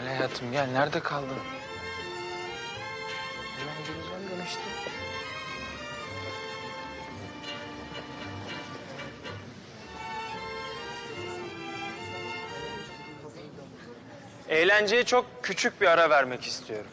Gel hayatım gel. Nerede kaldın? Hemen geleceğim demiştim. Eğlenceye çok küçük bir ara vermek istiyorum.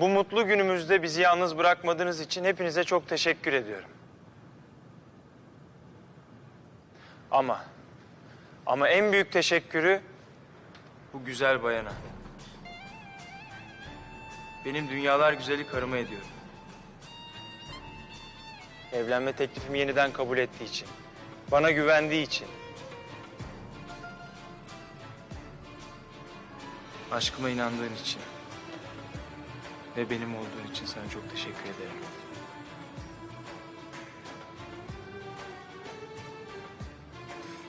Bu mutlu günümüzde bizi yalnız bırakmadığınız için hepinize çok teşekkür ediyorum. Ama ama en büyük teşekkürü bu güzel bayana. Benim dünyalar güzeli karıma ediyorum. Evlenme teklifimi yeniden kabul ettiği için. Bana güvendiği için. Aşkıma inandığın için. Ve benim olduğun için sana çok teşekkür ederim.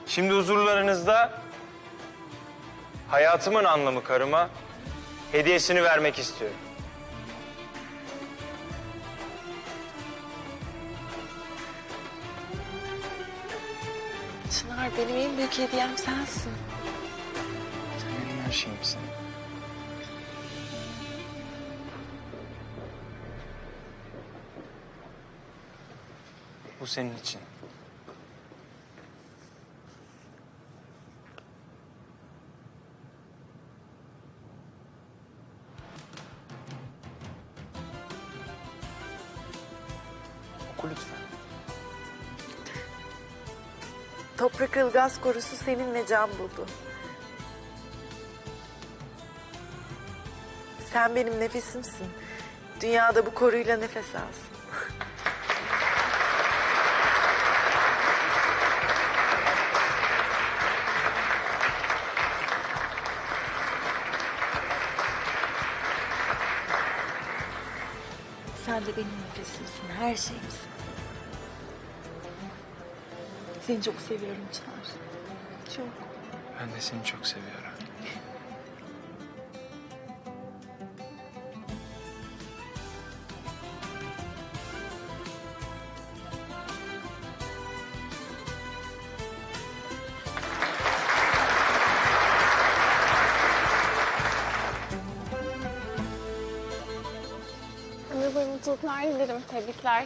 Şimdi huzurlarınızda hayatımın anlamı karıma hediyesini vermek istiyorum. Çınar benim en büyük hediyem sensin. Sen benim her şeyimsin. Bu senin için. Oku lütfen. Toprak Ilgaz korusu seninle can buldu. Sen benim nefesimsin. Dünyada bu koruyla nefes alsın. Sen de benim nefesimsin, her şeyimsin. Seni çok seviyorum Çınar. Çok. Ben de seni çok seviyorum. Mutluluklar dilerim. Tebrikler.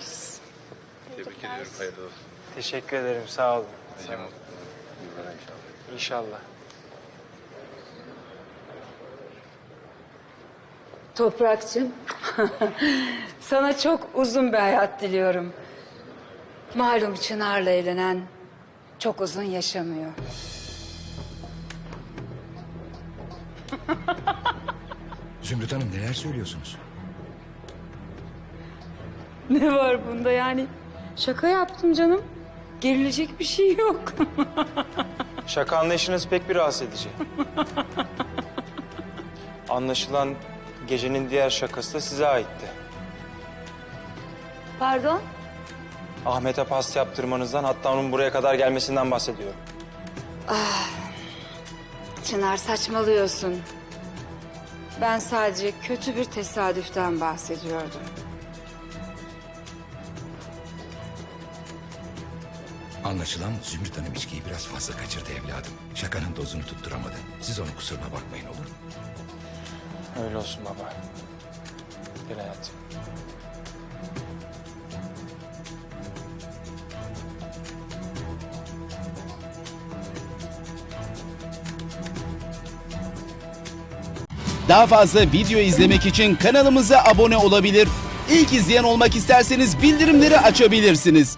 Tebrik ediyorum. Hayırlı olsun. Teşekkür ederim. Sağ olun. Nice mutlu yıllara inşallah. İnşallah. Toprakçım, sana çok uzun bir hayat diliyorum. Malum Çınar'la evlenen çok uzun yaşamıyor. Zümrüt Hanım neler söylüyorsunuz? Ne var bunda yani? Şaka yaptım canım. Gerilecek bir şey yok. Şaka anlayışınız pek bir rahatsız edici. Anlaşılan gecenin diğer şakası da size aitti. Pardon? Ahmet'e pasta yaptırmanızdan hatta onun buraya kadar gelmesinden bahsediyorum. Çınar saçmalıyorsun. Ben sadece kötü bir tesadüften bahsediyordum. Anlaşılan Zümrüt Hanım içkiyi biraz fazla kaçırdı evladım. Şakanın dozunu tutturamadı. Siz onun kusuruna bakmayın olur mu? Öyle olsun baba. Gel hayatım. Daha fazla video izlemek için kanalımıza abone olabilir. İlk izleyen olmak isterseniz bildirimleri açabilirsiniz.